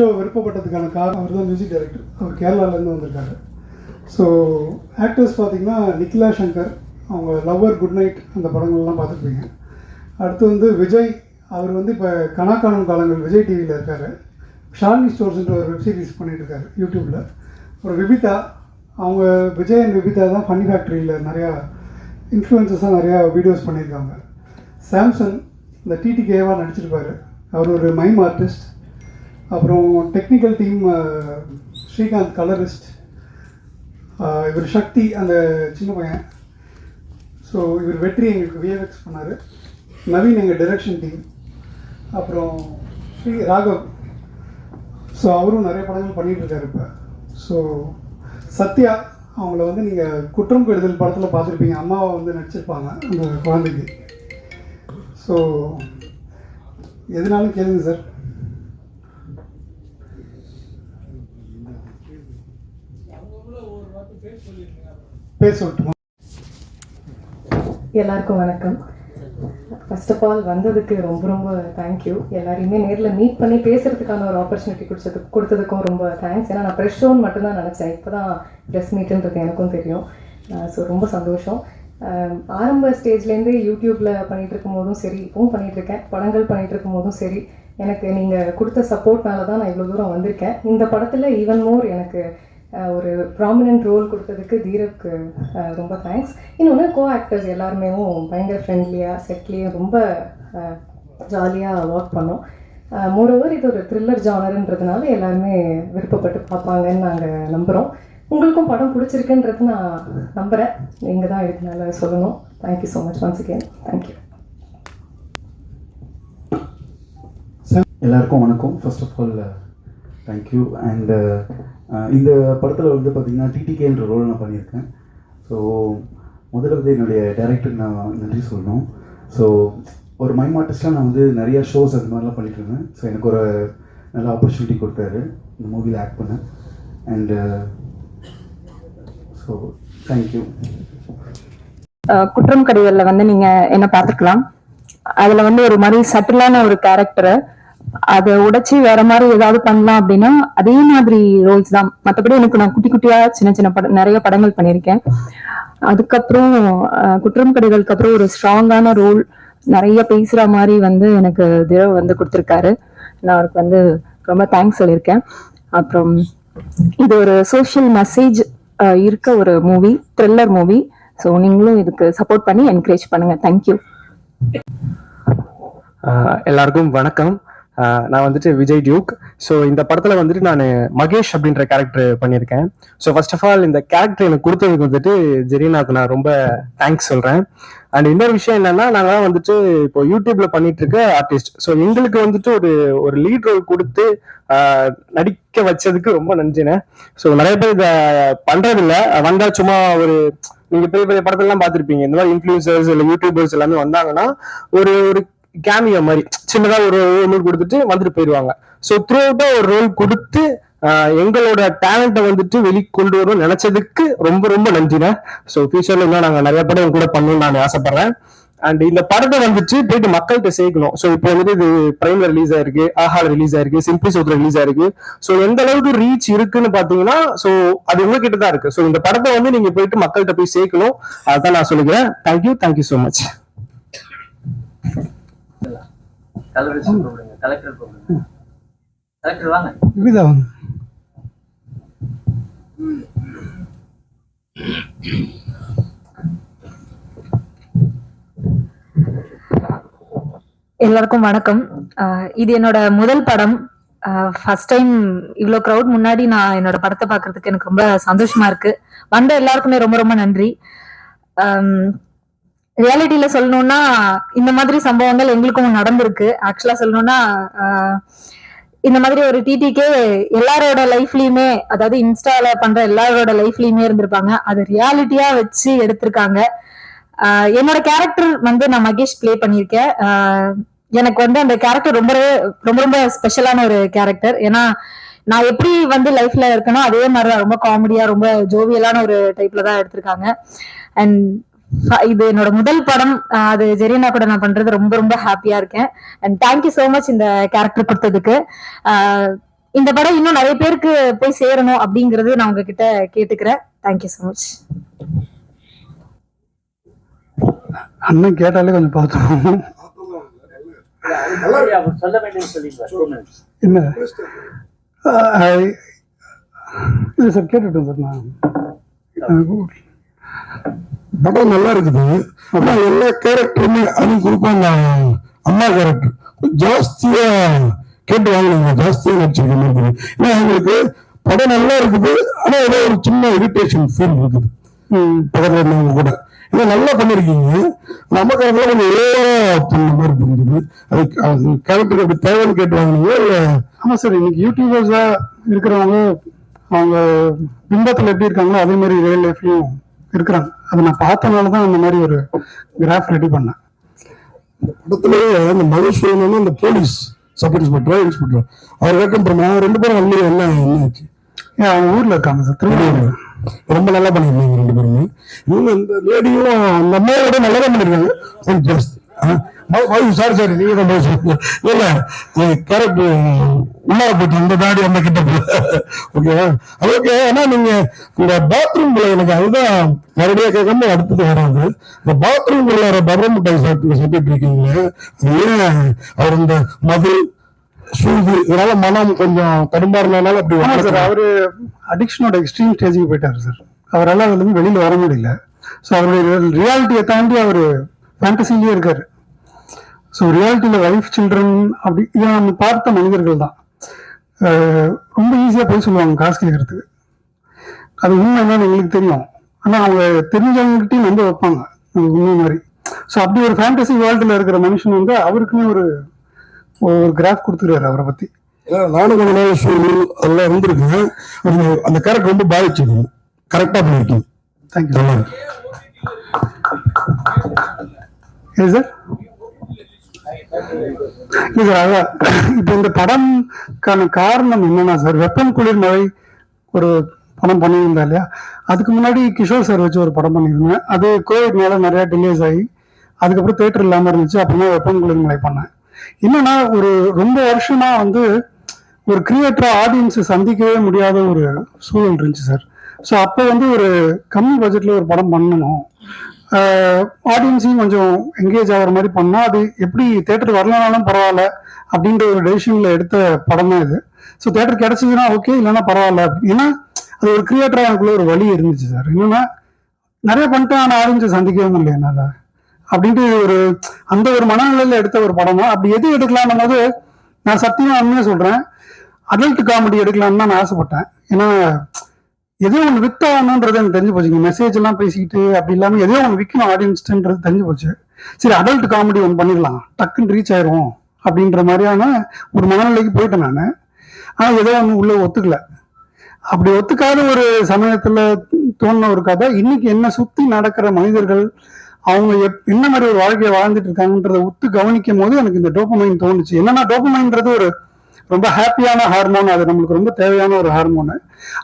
Show விருப்பப்பட்டதுக்கான காரணம் அவர் தான் music director அவர் கேரளாலேருந்து வந்திருக்காரு. ஸோ ஆக்டர்ஸ் பார்த்தீங்கன்னா நிக்கிலா சங்கர் அவங்க லவ்வர் குட் நைட் அந்த படங்கள்லாம் பார்த்துருப்பீங்க. அடுத்து வந்து விஜய் அவர் வந்து இப்போ கணக்காணும் காலங்கள் விஜய் டிவியில் இருக்கார். ஷாலினி ஸ்டோர்ஸ்ன்ற ஒரு வெப் சீரிஸ் பண்ணிட்டு யூடியூப்பில் அப்புறம் விபிதா அவங்க விஜய் அண்ட் விபிதா தான் ஃபன்னி ஃபேக்ட்ரியில் நிறையா இன்ஃப்ளூயன்சஸாக நிறையா வீடியோஸ் பண்ணியிருக்காங்க. சாம்சங் இந்த டிடிகேவாக நடிச்சிருப்பார். அவர் ஒரு மைம் ஆர்டிஸ்ட் அப்புறம் டெக்னிக்கல் டீம் ஸ்ரீகாந்த் கலரிஸ்ட் இவர் சக்தி அந்த சின்ன பையன். ஸோ இவர் வெற்றி எங்களுக்கு விஎஃப்எக்ஸ் பண்ணார். நவீன் எங்கள் டைரக்ஷன் டீம் அப்புறம் ஸ்ரீ ராகவ். ஸோ அவரும் நிறைய படங்கள் பண்ணிகிட்ருக்காரு இப்போ. ஸோ சத்யா அவங்கள வந்து நீங்கள் குற்றம் கெடுதல் படத்தில் பார்த்துருப்பீங்க. அம்மாவை வந்து நடிச்சிருப்பாங்க அந்த குழந்தைக்கு. ஸோ எதுனாலும் கேளுங்க சார். பேசட்டுமா. எல்லாருக்கும் வணக்கம். ஃபர்ஸ்ட் ஆஃப் ஆல் வந்ததுக்கு ரொம்ப ரொம்ப தேங்க்யூ எல்லாரையுமே நேரில் மீட் பண்ணி பேசுறதுக்கான ஒரு ஆப்பர்ச்சுனிட்டி கொடுத்தது கொடுத்ததுக்கும் ரொம்ப தேங்க்ஸ் ஏன்னா நான் ப்ரெஷ் ஷோன்னு மட்டும்தான் நினச்சேன். இப்போ தான் ப்ரெஸ் மீட்டுன்றது எனக்கும் தெரியும். ஸோ ரொம்ப சந்தோஷம். ஆரம்ப ஸ்டேஜ்லேருந்து யூடியூப்பில் பண்ணிகிட்டு இருக்கும் போதும் சரி இப்பவும் பண்ணிகிட்டு இருக்கேன். படங்கள் பண்ணிகிட்டு இருக்கும் போதும் சரி. எனக்கு நீங்கள் கொடுத்த சப்போர்ட்னால தான் நான் இவ்வளோ தூரம் வந்திருக்கேன். இந்த படத்தில் ஈவன் மோர் எனக்கு ஒரு ப்ராமினென்ட் ரோல் கொடுத்ததுக்கு தீரப்க்கு ரொம்ப தேங்க்ஸ் இன்னொன்று கோ ஆக்டர்ஸ் எல்லாருமே பயங்கர ஃப்ரெண்ட்லியாக செட்லேயும் ரொம்ப ஜாலியாக ஒர்க் பண்ணோம். மோரோவர் இது ஒரு த்ரில்லர் ஜானருன்றதுனால எல்லாருமே விருப்பப்பட்டு பார்ப்பாங்கன்னு நாங்கள் நம்புகிறோம் உங்களுக்கும் படம் பிடிச்சிருக்குன்றது நான் நம்புகிறேன் நீங்கள் தான் இதுக்கு சொல்லணும் thank you so much once again thank you எல்லாருக்கும் வணக்கம். First of all thank you and இந்த படத்தில் வந்து பார்த்திங்கன்னா டிடிகேன்ற ரோல் நான் பண்ணியிருக்கேன். ஸோ முதல்ல வந்து என்னுடைய டைரக்டருக்கு நான் நன்றி சொல்லணும். ஸோ ஒரு மைம் ஆர்டிஸ்டாக நான் வந்து நிறைய ஷோஸ் அந்த மாதிரிலாம் பண்ணிட்டு இருந்தேன் ஸோ எனக்கு ஒரு நல்ல ஆப்பர்ச்சுனிட்டி கொடுத்தாரு. இந்த மூவியில் ஆக்ட் பண்ண அண்டு ஸோ தேங்க்யூ குற்றம் கடிதலில் வந்து நீங்கள் என்ன பார்த்துக்கலாம் அதில் வந்து ஒரு மாதிரி சட்டிலான ஒரு கேரக்டரை அதை உடைச்சு வேற மாதிரி ஏதாவது பண்ணலாம் அப்படின்னா அதே மாதிரி ரோல்ஸ் தான். மற்றபடி எனக்கு நான் குட்டி குட்டியா சின்ன சின்ன படம் நிறைய படங்கள் பண்ணியிருக்கேன். அதுக்கப்புறம் குற்றம் கடைகளுக்கு அப்புறம் ஒரு ஸ்ட்ராங்கான ரோல் நிறைய பேசுற மாதிரி வந்து எனக்கு திரவ் வந்து கொடுத்துருக்காரு. நான் அவருக்கு வந்து ரொம்ப தேங்க்ஸ் சொல்லியிருக்கேன். அப்புறம் இது ஒரு சோஷியல் மெசேஜ் இருக்க ஒரு மூவி த்ரில்லர் மூவி ஸோ நீங்களும் இதுக்கு சப்போர்ட் பண்ணி என்கரேஜ் பண்ணுங்க. தேங்க்யூ எல்லாருக்கும் வணக்கம். நான் வந்துட்டு விஜய் டியூக். ஸோ இந்த படத்துல வந்துட்டு நான் மகேஷ் அப்படின்ற கேரக்டர் பண்ணியிருக்கேன். ஸோ ஃபர்ஸ்ட் ஆஃப் ஆல் இந்த கேரக்டர் எனக்கு கொடுத்ததுக்கு வந்துட்டு ஜெரீனாக்கு நான் ரொம்ப தேங்க்ஸ் சொல்றேன். அண்ட் இன்னொரு விஷயம் என்னன்னா நாங்களாம் வந்துட்டு இப்போ யூடியூப்ல பண்ணிட்டு இருக்க ஆர்டிஸ்ட் ஸோ எங்களுக்கு வந்துட்டு ஒரு ஒரு லீட் ரோல் கொடுத்து நடிக்க வச்சதுக்கு ரொம்ப நன்றினே ஸோ நிறைய பேர் இதை பண்றது வந்தா சும்மா ஒரு நீங்க பெரிய பெரிய படத்தெல்லாம் பார்த்துருப்பீங்க. இந்த மாதிரி இன்ஃபுளுசர்ஸ் இல்லை யூடியூபர்ஸ் எல்லாமே வந்தாங்கன்னா ஒரு ஒரு கேமியோ மாதிரி சின்னதா ஒரு ரோல் கொடுத்துட்டு வந்துட்டு போயிடுவாங்க. ஸோ த்ரூ அவுட்டா ஒரு ரோல் கொடுத்து எங்களோட டேலண்ட்டை வந்துட்டு வெளிக்கொண்டு வரும் நினைச்சதுக்கு ரொம்ப ரொம்ப நன்றிண்ணே. ஸோ ஃபியூச்சர்ல இன்னும் நாங்கள் நிறைய படம் கூட பண்ணணும்னு நான் ஆசைப்படுறேன். அண்ட் இந்த படத்தை வந்துட்டு போயிட்டு மக்கள்கிட்ட சேர்க்கணும். ஸோ இப்போ வந்துட்டு இது பிரைம்ல ரிலீஸ் ஆயிருக்கு ஆஹால ரிலீஸ் ஆயிருக்கு சிம்பிளி சோத்துல ரிலீஸ் ஆயிருக்கு. ஸோ எந்த அளவுக்கு ரீச் இருக்குன்னு பாத்தீங்கன்னா ஸோ அது உங்ககிட்ட தான் இருக்கு. ஸோ இந்த படத்தை வந்து நீங்க போயிட்டு மக்கள்கிட்ட போய் சேர்க்கணும். அதான் நான் சொல்லிக்கிறேன் thank you thank you so much colourist கூப்பிடுங்க கலெக்டர் கூப்பிடுங்க கலெக்டர் வாங்க. விபிதா வாங்க. எல்லாருக்கும் வணக்கம். ஆஹ் இது என்னோட முதல் படம். ஃபர்ஸ்ட் டைம் இவ்வளோ க்ரௌட் முன்னாடி நான் என்னோட படத்தை பார்க்கறதுக்கு எனக்கு ரொம்ப சந்தோஷமா இருக்கு. வந்த எல்லாருக்குமே ரொம்ப ரொம்ப நன்றி. ரியாலிட்டியில சொல்லணும்னா இந்த மாதிரி சம்பவங்கள் எங்களுக்கும் நடந்திருக்கு. ஆக்சுவலா சொல்லணும்னா இந்த மாதிரி ஒரு டிடிக்கே எல்லாரோட லைஃப்லயுமே அதாவது இன்ஸ்டால பண்ற எல்லாரோட லைஃப்லயுமே இருந்திருப்பாங்க. அது ரியாலிட்டியா வச்சு எடுத்திருக்காங்க. என்னோட கேரக்டர் வந்து நான் மகேஷ் ப்ளே பண்ணியிருக்கேன். எனக்கு வந்து அந்த கேரக்டர் ரொம்ப ரொம்ப ரொம்ப ஸ்பெஷலான ஒரு கேரக்டர் ஏன்னா நான் எப்படி வந்து லைஃப்ல இருக்கனோ அதே மாதிரி தான் ரொம்ப காமெடியா ரொம்ப ஜோவியலான ஒரு டைப்ல தான் எடுத்திருக்காங்க. அண்ட் இது என்னோட முதல் படம். அது ஜெரீனா கூட நான் பண்றது ரொம்ப ரொம்ப ஹாப்பியா இருக்கேன். And thank you so much இந்த கேரக்டர் கொடுத்ததுக்கு. இந்த படம் இன்னும் நிறைய பேருக்கு போய் சேரணும் அப்படிங்கறது நான் உங்ககிட்ட கேட்டுக்கிறேன். தேங்க்யூ சோ மச் அண்ணன் கேட்டாலே கொஞ்சம் பார்த்தோம் என்ன? இல்லை சார் கேட்டுட்டோம் சார் நான். படம் நல்லா இருக்குது. ஆனா எல்லா கேரக்டருமே அதுவும் குறிப்பா அந்த அம்மா கேரக்டர். ஜாஸ்தியா கேட்டு வாங்கினாங்க. ஜாஸ்தியா நடிச்சிருக்க மாதிரி ஏன்னா எங்களுக்கு படம் நல்லா இருக்குது. ஆனா ஏதோ ஒரு சின்ன இரிட்டேஷன் ஃபீல் இருக்குது. பக்கத்துல இருந்தவங்க கூட. ஏன்னா நல்லா பண்ணிருக்கீங்க. நம்ம கேரக்டர் கொஞ்சம் ஓவரா பண்ண மாதிரி இருந்தது அது கேரக்டருக்கு அப்படி தேவைன்னு கேட்டு வாங்கினீங்க இல்ல? ஆமா சார் இன்னைக்கு யூடியூபர்ஸா இருக்கிறவங்க அவங்க பிம்பத்தில் எப்படி இருக்காங்களோ அதே மாதிரி ரியல் லைஃப்லயும் இருக்கிறாங்க. அதை நான் பார்த்தனால தான் அந்த மாதிரி ஒரு கிராஃப் ரெடி பண்ணேன். படத்திலேயே அந்த மதுசூதனன் அந்த போலீஸ் சப் இன்ஸ்பெக்டர் இன்ஸ்பெக்டர் அவர் வேக்கம் பண்ணா ரெண்டு பேரும் வந்து என்ன என்ன ஆச்சு? ஏன் அவங்க ஊர்ல இருக்காங்க சார் திருவள்ளூர் ரொம்ப நல்லா பண்ணிருந்தாங்க ரெண்டு பேருமே. இவங்க இந்த லேடியும் அந்த அம்மாவோட நல்லா தான் பண்ணிருக்காங்க கொஞ்சம் ஜாஸ்தி சாரி சாரி நீங்க தான் இல்ல கேரக்டர் உள்ளார போயிட்டு அந்த தாடி அந்த கிட்ட ஓகேவா அது ஓகே ஆனா நீங்க இந்த பாத்ரூம்ல எனக்கு அதுதான் நேரடியா கேட்காம அடுத்தது வராது. இந்த பாத்ரூம் உள்ள பபர் மிட்டாய் சாப்பிட்டு சாப்பிட்டு இருக்கீங்களே? அது ஏன் அவர் இந்த மது சூது இதனால மனம் கொஞ்சம் தடுமாறினால அப்படி ஆமா சார். அவரு அடிக்ஷனோட எக்ஸ்ட்ரீம் ஸ்டேஜுக்கு போயிட்டாரு சார் அவரால் அதுல இருந்து வெளியில வர முடியல. ஸோ அவருடைய ரியாலிட்டியை தாண்டி அவர் ஃபேண்டசிலேயே இருக்காரு. ஸோ ரியாலிட்டியில் வைஃப் சில்ட்ரன் அப்படி இதை நம்ம பார்த்த மனிதர்கள் தான் ரொம்ப ஈஸியாக போய் சொல்லுவாங்க காசு கேட்கறதுக்கு. அது உண்மை என்னன்னு எங்களுக்கு தெரியும். ஆனால் அவங்க தெரிஞ்சவங்ககிட்டயும் நம்ப வைப்பாங்க. உண்மை மாதிரி. ஸோ அப்படி ஒரு ஃபேண்டசி வேர்ல்டில் இருக்கிற மனுஷன் வந்து அவருக்குமே ஒரு ஒரு கிராஃப் கொடுத்துருக்காரு அவரை பற்றி நானும் கொஞ்ச நாள் சூழல் அதெல்லாம் இருந்திருக்கேன் அந்த- கேரக்டர் ரொம்ப பாதிச்சிருக்கீங்க கரெக்டா பண்ணிருக்கீங்க. தேங்க்யூ ஏ சார் இது சார் அதான் இப்போ இந்த படம்க்கான காரணம் என்னன்னா சார் வெப்பம் குளிர் மழை ஒரு படம் பண்ணியிருந்தா இல்லையா? அதுக்கு முன்னாடி கிஷோர் சார் வச்சு ஒரு படம் பண்ணியிருந்தேன். அது கோவிட்னால நிறைய டிலேஸ் ஆகி அதுக்கப்புறம் தேட்டர் இல்லாமல் இருந்துச்சு. அப்புறமா வெப்பம் குளிர் மழை பண்ணேன். என்னன்னா ஒரு ரொம்ப வருஷமா வந்து ஒரு கிரியேட்டரா ஆடியன்ஸை சந்திக்கவே முடியாத ஒரு சூழல் இருந்துச்சு சார். ஸோ அப்போ வந்து ஒரு கம்மி பட்ஜெட்ல ஒரு படம் பண்ணணும். ஆடியன்ஸையும் கொஞ்சம் என்கேஜ் ஆகிற மாதிரி பண்ணால் அது எப்படி தேட்டருக்கு வரலனாலும் பரவாயில்ல அப்படின்ற ஒரு டெசிஷனில் எடுத்த படம் தான் இது ஸோ தேட்டர் கிடச்சிதுன்னா ஓகே இல்லைன்னா பரவாயில்ல. ஏன்னா அது ஒரு கிரியேட்டராக எனக்குள்ள ஒரு வழி இருந்துச்சு சார். என்னன்னா நிறைய பண்ணிட்டேன் ஆனால் ஆடியன்ஸை சந்திக்கவே முடியல என்னால். அப்படின்ட்டு ஒரு அந்த ஒரு மனநிலையில் எடுத்த ஒரு படம் தான் அப்படி எது எடுக்கலாம்னும் போது நான் சத்தியமாக உண்மையா சொல்கிறேன் அடல்ட் காமெடி எடுக்கலாம்னு தான் நான் ஆசைப்பட்டேன். ஏன்னா எதோ ஒன்று வித்தாகணுன்றது எனக்கு தெரிஞ்சு போச்சுங்க மெசேஜ் எல்லாம் பேசிக்கிட்டு அப்படி இல்லாமல் எதோ ஒன்று விற்கணும் ஆடியன்ஸ்ன்றது தெரிஞ்சு போச்சு. சரி அடல்ட் காமெடி ஒன்று பண்ணிடலாம். டக்குன்னு ரீச் ஆயிரும் அப்படின்ற மாதிரியான ஒரு மனநிலைக்கு போயிட்டேன் நான். ஆனால் எதோ ஒன்று உள்ள ஒத்துக்கல. அப்படி ஒத்துக்காத ஒரு சமயத்துல தோணுன ஒரு கதை இன்னைக்கு என்ன சுற்றி நடக்கிற மனிதர்கள் அவங்க எப்- என்ன மாதிரி ஒரு வாழ்க்கையை வாழ்ந்துட்டு இருக்காங்கன்றத உத்து கவனிக்கும் போது எனக்கு இந்த டோப்பமைன் தோணுச்சு. என்னன்னா டோப்பமைன்றது ஒரு ரொம்ப ஹாப்பியான ஹார்மோன் அது நம்மளுக்கு ரொம்ப தேவையான ஒரு ஹார்மோனு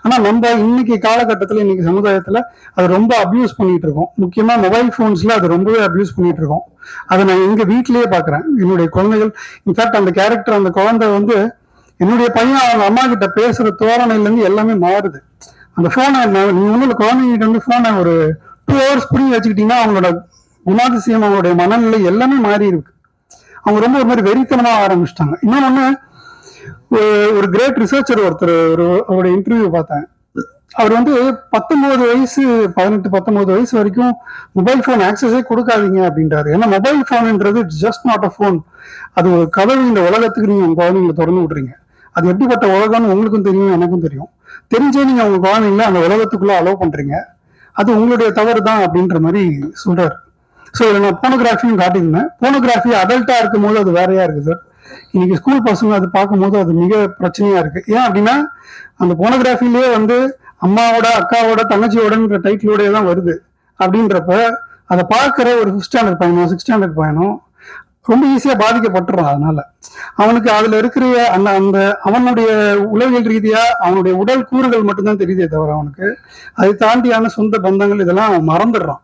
ஆனால் நம்ம இன்னைக்கு காலகட்டத்தில் இன்னைக்கு சமுதாயத்தில் அது ரொம்ப அப்யூஸ் பண்ணிட்டு இருக்கோம். முக்கியமாக மொபைல் ஃபோன்ஸில் அது ரொம்பவே அப்யூஸ் பண்ணிட்டு இருக்கோம். அதை நான் எங்கள் வீட்டிலேயே பார்க்குறேன் என்னுடைய குழந்தைகள் இன்ஃபேக்ட் அந்த கேரக்டர் அந்த குழந்தை வந்து என்னுடைய பையன் அவங்க அம்மா கிட்ட பேசுகிற தோரணையிலேருந்து எல்லாமே மாறுது. அந்த போனை நீங்கள் ஒன்றும் குழந்தைங்கிட்ட வந்து ஃபோனை ஒரு டூ ஹவர்ஸ் புரிய வச்சுக்கிட்டீங்கன்னா அவங்களோட குணாதிசயம் அவங்களுடைய மனநிலை எல்லாமே மாறி இருக்கு அவங்க ரொம்ப ஒரு மாதிரி வெறித்தனமாக ஆரம்பிச்சிட்டாங்க. இன்னொன்னு ஒரு- கிரேட் ரிசர்ச்சர் ஒருத்தர் ஒரு அவருடைய இன்டர்வியூ பார்த்தேன். அவர் வந்து பத்தொன்பது வயசு பதினெட்டு பத்தொன்பது வயசு வரைக்கும் மொபைல் ஃபோன் ஆக்சஸே கொடுக்காதீங்க அப்படின்றாரு. ஏன்னா மொபைல் ஃபோன்ன்றது ஜஸ்ட் நாட் அ ஃபோன் அது ஒரு கதவு இந்த உலகத்துக்கு நீங்க உங்க குழந்தைங்களை திறந்து விட்றீங்க அது எப்படிப்பட்ட உலகம்னு உங்களுக்கும் தெரியும் எனக்கும் தெரியும். தெரிஞ்சே நீங்க உங்க குழந்தைங்கள அந்த உலகத்துக்குள்ள அலோவ் பண்றீங்க. அது உங்களுடைய தவறு தான் அப்படின்ற மாதிரி சொல்றாரு. ஸோ இதில் நான் போனோகிராஃபியும் காட்டியிருந்தேன். போனோகிராஃபி அடல்ட்டா இருக்கும் போது அது வேறையா இருக்கு சார் இன்னைக்கு ஸ்கூல் பசங்க அது பார்க்கும்போது அது மிக பிரச்சனையா இருக்கு. ஏன் அப்படின்னா அந்த போனோகிராஃபிலேயே வந்து அம்மாவோட அக்காவோட தங்கச்சியோடன்ற டைட்டிலோடய தான் வருது. அப்படின்றப்ப அதை பார்க்குற ஒரு ஃபிஃப்த் ஸ்டாண்டர்ட் பயணம் சிக்ஸ் ஸ்டாண்டர்ட் பயணம் ரொம்ப ஈஸியாக பாதிக்கப்பட்டுறான் அதனால. அவனுக்கு அதுல இருக்கிற அந்த அந்த அவனுடைய உளவியல் ரீதியா அவனுடைய உடல் கூறுகள் மட்டும்தான் தெரியுதே தவிர அவனுக்கு. அதை தாண்டியான சொந்த பந்தங்கள் இதெல்லாம் அவன் மறந்துடுறான்.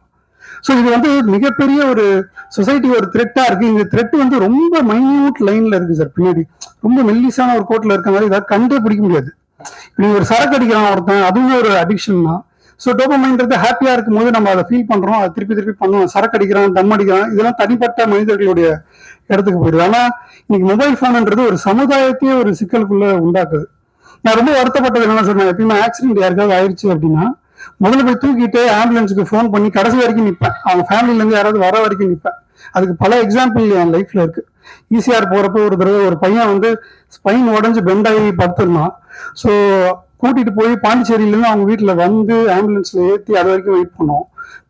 ஸோ இது வந்து மிகப்பெரிய ஒரு சொசைட்டி ஒரு த்ரெட்டா இருக்கு. இந்த த்ரெட் வந்து ரொம்ப மைன்யூட் லைன்ல இருக்கு சார் பின்னாடி. ரொம்ப மெல்லிசான ஒரு கோட்ல இருக்க மாதிரி இதை கண்டே பிடிக்க முடியாது. நீங்க ஒரு சரக்கு அடிக்கிறான் ஒருத்தன் அதுவுமே ஒரு அடிக்ஷன் தான். ஸோ டோபமைன்றது ஹாப்பியா இருக்கும் போது நம்ம அதை ஃபீல் பண்றோம் அதை திருப்பி திருப்பி பண்ணுவோம். சரக்கு அடிக்கிறான் தம் அடிக்கிறான் இதெல்லாம் தனிப்பட்ட மனிதர்களுடைய இடத்துக்கு போயிடுது. ஆனா இன்னைக்கு மொபைல் போன்ன்றது ஒரு சமுதாயத்தையே ஒரு சிக்கலுக்குள்ள உண்டாக்குது. நான் ரொம்ப வருத்தப்பட்டது என்ன சொன்னேன் எப்பயுமே ஆக்சிடென்ட் யாருக்காவது ஆயிடுச்சு அப்படின்னா முதல்ல போய் தூக்கிட்டு ஆம்புலன்ஸுக்கு ஃபோன் பண்ணி கடைசி வரைக்கும் நிற்பேன் அவங்க ஃபேமிலியிலேருந்து யாராவது வர வரைக்கும் நிற்பேன் அதுக்கு பல எக்ஸாம்பிள் என் லைஃப்ல இருக்கு. ஈசிஆர் போறப்போ ஒரு தடவை ஒரு பையன் வந்து ஸ்பைன் உடஞ்சு பெண்ட் ஆகி படுத்திருந்தான். ஸோ கூட்டிட்டு போய் பாண்டிச்சேரியிலேருந்து அவங்க வீட்டில் வந்து ஆம்புலன்ஸ்ல ஏற்றி அது வரைக்கும் வெயிட் பண்ணோம்.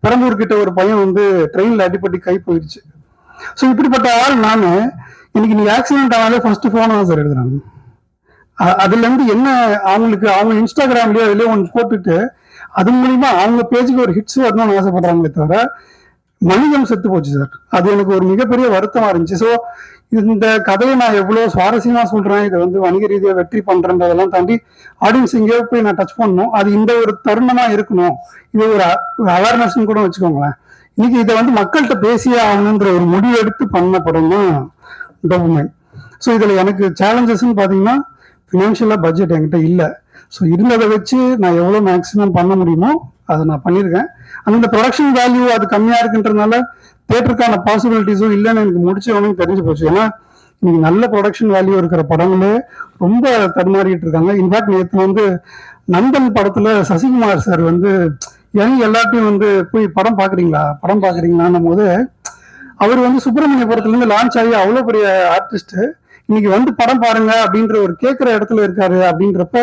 பெரம்பூர் கிட்ட ஒரு பையன் வந்து ட்ரெயினில் அடிப்பட்டு கை போயிடுச்சு. ஸோ இப்படிப்பட்ட ஆள் நான். இன்னைக்கு நீ ஆக்சிடென்ட் ஆனாலே ஃபர்ஸ்ட் ஃபோன் தான் சார் எழுதுறாங்க அதுலேருந்து அதுல இருந்து என்ன அவங்களுக்கு அவங்க இன்ஸ்டாகிராம்லயோ அதிலே ஒன்று போட்டுட்டு அது மூலிமா அவங்க பேஜுக்கு ஒரு ஹிட்ஸ் வரணும்னு ஆசைப்படுறாங்களே தவிர மனிதம் செத்து போச்சு சார் அது எனக்கு ஒரு மிகப்பெரிய வருத்தமா இருந்துச்சு. ஸோ இந்த கதையை நான் எவ்வளவு சுவாரஸ்யமா சொல்றேன் இதை வந்து வணிக ரீதியாக வெற்றி பண்றேன்றதெல்லாம் தாண்டி ஆடியன்ஸ் எங்கேயோ போய் நான் டச் பண்ணணும். அது இந்த ஒரு தருணமா இருக்கணும். இது ஒரு அவேர்னஸ் கூட வச்சுக்கோங்களேன். இன்னைக்கு இதை வந்து மக்கள்கிட்ட பேசியே ஆகணுன்ற ஒரு முடிவு எடுத்து பண்ண படம் தான் டோபமைன் ஸோ இதுல எனக்கு சேலஞ்சஸ்ன்னு பாத்தீங்கன்னா ஃபினான்ஷியலாக பட்ஜெட் என்கிட்ட இல்லை. ஸோ இருந்ததை வச்சு நான் எவ்வளோ மேக்ஸிமம் பண்ண முடியுமோ அதை நான் பண்ணியிருக்கேன். அந்த ப்ரொடக்ஷன் வேல்யூ அது கம்மியா இருக்குன்றதுனால தேட்டருக்கான பாசிபிலிட்டிஸும் இல்லைன்னு எனக்கு முடிச்சவனும் தெரிஞ்சு போச்சு. ஏன்னா இன்னைக்கு நல்ல ப்ரொடக்ஷன் வேல்யூ இருக்கிற படங்களே ரொம்ப தடுமாறிட்டு இருக்காங்க. இன்ஃபேக்ட் நேற்று வந்து நந்தன் படத்துல சசிகுமார் சார் வந்து இறங்கி எல்லாத்தையும் வந்து போய் படம் பாக்குறீங்களா? படம் பாக்குறீங்களான்னும் போது அவர் வந்து சுப்பிரமணியபுரத்துல இருந்து லான்ச் ஆகி அவ்வளவு பெரிய ஆர்டிஸ்ட் இன்னைக்கு வந்து படம் பாருங்க அப்படின்ற ஒரு கேட்கிற இடத்துல இருக்காரு அப்படின்றப்ப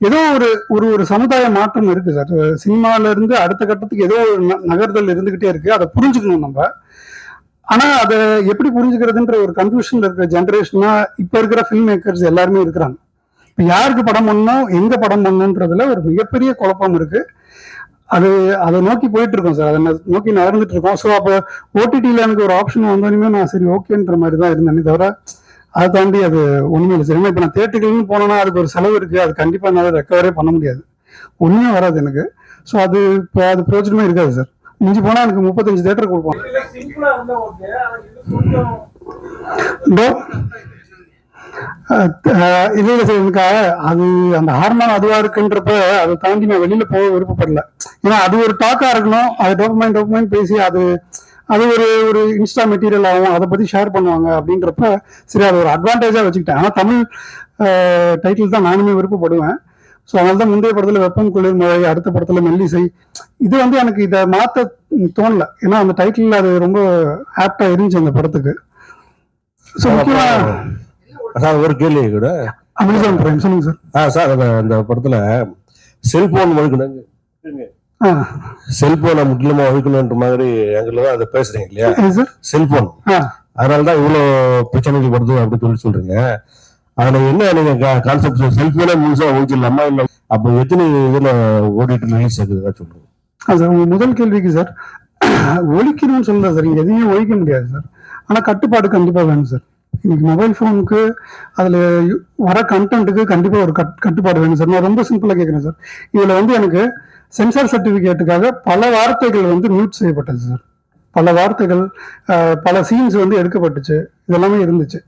ஏதோ ஒரு ஒரு ஒரு சமுதாய மாற்றம் இருக்கு சார். சினிமால இருந்து அடுத்த கட்டத்துக்கு ஏதோ ஒரு நகர்தல் இருந்துகிட்டே இருக்கு. அதை புரிஞ்சுக்கணும் நம்ம. ஆனா அதை எப்படி புரிஞ்சுக்கிறதுன்ற ஒரு கன்ஃபியூஷன்ல இருக்கிற ஜென்ரேஷனா இப்ப இருக்கிற ஃபில்ம் மேக்கர்ஸ் எல்லாருமே இருக்கிறாங்க. இப்ப யாருக்கு படம் பண்ணணும் எங்க படம் பண்ணணுன்றதுல ஒரு மிகப்பெரிய குழப்பம் இருக்கு. அது அதை நோக்கி போயிட்டு இருக்கோம் சார். அதை நோக்கி நகர்ந்துட்டு இருக்கோம் ஸோ அப்போ ஓடிடியில் எனக்கு ஒரு ஆப்ஷன் வந்தோடனே நான் சரி ஓகேன்ற மாதிரி தான் இருந்தேனே தவிர அதை தாண்டி அது ஒண்ணுமே இல்லை. இப்போ நான் தேட்டருக்குன்னு போனேன்னா அதுக்கு ஒரு செலவு இருக்கு. அது கண்டிப்பா என்னால் ரெக்கவரே பண்ண முடியாது. ஒண்ணுமே வராது எனக்கு. ஸோ அது இப்போ அது பிரயோஜனமே இருக்காது சார் மிஞ்சி போனா எனக்கு முப்பத்தஞ்சு தேட்டர் கொடுப்போம் இதோ, அஹ், இல்ல இல்ல சார் எனக்கு அது அந்த ஹார்மோன் அதுவா இருக்குன்றப்ப அதை தாண்டி நான் வெளியில போக விருப்பப்படல. ஏன்னா அது ஒரு டாக்கா இருக்கணும். அது டோக்குமெண்ட் டோக்குமெண்ட் பேசி அது அது ஒரு ஒரு இன்ஸ்டா மெட்டீரியல் ஆகும் அதை பத்தி ஷேர் பண்ணுவாங்க அப்படின்றப்ப சரி அது ஒரு அட்வான்டேஜா வச்சுக்கிட்டேன். ஆனா தமிழ் டைட்டில் தான் நானுமே விருப்பப்படுவேன். ஸோ அதனால தான் முந்தைய படத்துல வெப்பம் குளிர் மழை அடுத்த படத்துல மெல்லிசை. இது வந்து எனக்கு இதை மாத்த தோணல. ஏன்னா அந்த டைட்டில் அது ரொம்ப ஆப்டா இருந்துச்சு அந்த படத்துக்கு. ஸோ முக்கியமா சார் ஒரு கேள்வி கூட. பிரைம் சொல்லுங்க சார் ஆ சார் அந்த படத்துல செல்போன் ஆ செல்போனை முற்றிலுமா ஒழுக்கணுன்ற மாதிரி எங்களை தான் அதை பேசுறீங்க இல்லையா? செல்போன். அதனால தான் இவ்வளோ பிரச்சனைகள் வருது அப்படின்னு சொல்லி சொல்றீங்க. அதுல என்ன நீங்க கான்செப்ட் செல்போனே முழுசா ஒழிச்சிடலாமா இல்ல அப்போ எத்தனை இதுல ஓடிட்டு ரிலீஸ் ஆகுதுதா சொல்லுங்க சார் உங்க முதல் கேள்விக்கு சார் ஒழிக்கணும்னு சொல்லல சார். இங்க எதையும் ஒழிக்க முடியாது சார். ஆனா கட்டுப்பாடு கண்டிப்பா வேணும் சார். இன்னைக்கு மொபைல் ஃபோனுக்கு அதுல வர கண்டென்ட்டுக்கு கண்டிப்பா ஒரு கட் கட்டுப்பாடு வேணும் சார். நான் ரொம்ப சிம்பிளா கேட்கிறேன் சார். இதுல வந்து எனக்கு சென்சார் சர்டிபிகேட்டுக்காக பல வார்த்தைகள் வந்து மியூட் செய்யப்பட்டது சார் பல வார்த்தைகள் பல சீன்ஸ் வந்து எடுக்கப்பட்டுச்சு. இதெல்லாமே இருந்துச்சு.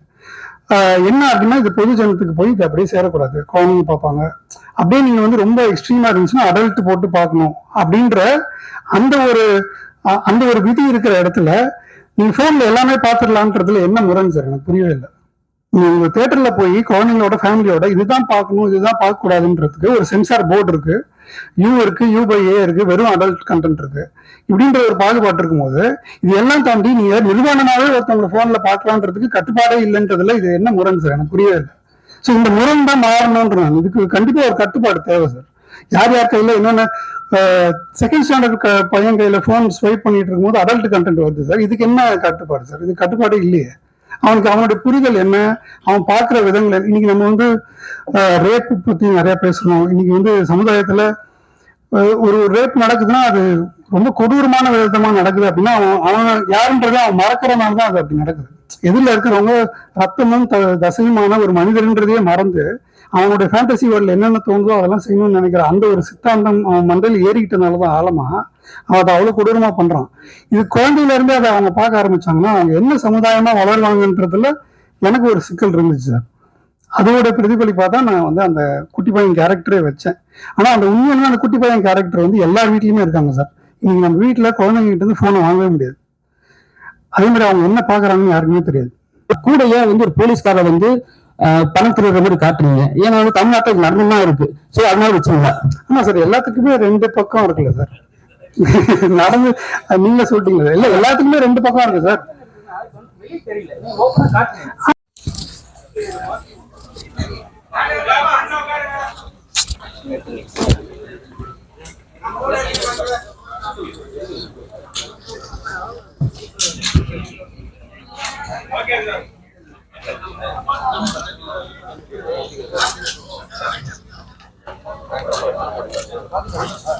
என்ன அப்படின்னா இது பொது ஜனத்துக்கு போய் இது அப்படியே சேரக்கூடாது. குழந்தைங்க பார்ப்பாங்க. அப்படியே நீங்க வந்து ரொம்ப எக்ஸ்ட்ரீமா இருந்துச்சுன்னா அடல்ட் போட்டு பார்க்கணும். அப்படின்ற அந்த ஒரு அந்த ஒரு விதி இருக்கிற இடத்துல நீங்க போன்ல எல்லாமே பார்த்துடலான்றதுல என்ன முரண் சார் எனக்கு புரியவே இல்லை. நீங்க உங்கள் தேட்டர்ல போய் குழந்தைங்களோட ஃபேமிலியோட இதுதான் பார்க்கணும் இதுதான் பார்க்க கூடாதுன்றதுக்கு ஒரு சென்சார் போர்டு இருக்கு. யூ இருக்கு யூ பை ஏ இருக்கு வெறும் அடல்ட் கண்டென்ட் இருக்கு. இப்படின்ற ஒரு பாகுபாடு இருக்கும்போது இது எல்லாம் தாண்டி நீங்க நிறுவனமாவே ஒருத்தவங்க போன்ல பாக்கலான்றதுக்கு கட்டுப்பாடே இல்லைன்றதுல இது என்ன முரண் சார் எனக்கு புரியவே இல்லை. ஸோ இந்த முரண் தான் மாறணும்ன்ற நான் இதுக்கு கண்டிப்பா ஒரு கட்டுப்பாடு தேவை சார் யார் யார் கையில இன்னொன்னு செகண்ட் ஸ்டாண்டர்ட் பையன் கையில ஃபோன் ஸ்வைப் பண்ணிட்டு இருக்கும்போது அடல்ட் கண்டென்ட் வருது சார் இதுக்கு என்ன கட்டுப்பாடு சார் இது கட்டுப்பாடு இல்லையே. அவனுக்கு அவனுடைய புரிதல் என்ன? அவன் பார்க்குற விதங்கள் இன்னைக்கு நம்ம வந்து ரேப் பத்தி நிறைய பேசணும் இன்னைக்கு வந்து சமுதாயத்தில் ஒரு ரேப் நடக்குதுன்னா அது ரொம்ப கொடூரமான விதமா நடக்குது அப்படின்னா அவன் அவன் யாருன்றதை அவன் மறக்கிறனால தான் அது அப்படி நடக்குது. எதிரில் இருக்கிறவங்க ரத்தமும் த தசையுமான ஒரு மனிதர்ன்றதையே மறந்து அவனுடைய ஃபேண்டசி வேர்ல்டில் என்னென்ன தோணுதோ அதெல்லாம் செய்யணும்னு நினைக்கிற அந்த ஒரு சித்தாந்தம் அவன் மண்டையில் ஏறிக்கிட்டனால தான் ஆழமா அவன் அதை அவ்வளோ கொடூரமாக பண்ணுறான் இது குழந்தையிலேருந்தே அதை அவங்க பார்க்க ஆரம்பிச்சாங்கன்னா அவங்க என்ன சமுதாயமா வளருவாங்கன்றதுல எனக்கு ஒரு சிக்கல் இருந்துச்சு சார். அதோட பிரதிபலிப்பாக தான் நான் வந்து அந்த குட்டி பையன் கேரக்டரே வச்சேன். ஆனால் அந்த உண்மையான அந்த குட்டி பையன் கேரக்டர் வந்து எல்லா வீட்லையுமே இருக்காங்க சார். இன்னைக்கு நம்ம வீட்டில் குழந்தைங்கிட்ட இருந்து ஃபோனை வாங்கவே முடியாது. அதே மாதிரி அவங்க என்ன பார்க்குறாங்கன்னு யாருக்குமே தெரியாது. கூடயே வந்து ஒரு போலீஸ்காரர் வந்து பணம் திருடுற மாதிரி காட்டுறீங்க. ஏன்னா வந்து தமிழ்நாட்டுக்கு நன்மை இருக்கு. ஸோ அதனால வச்சுருந்தா ஆமா சார் எல்லாத்துக்குமே ரெண்டு பக்கம் இருக்குல்ல சார். நடந்து நீங்க சொல்லிட்டீங்களா இல்ல எல்லாத்துக்குமே ரெண்டு பக்கம் இருக்கு சார். Okay, 本日の「ラヴィット!」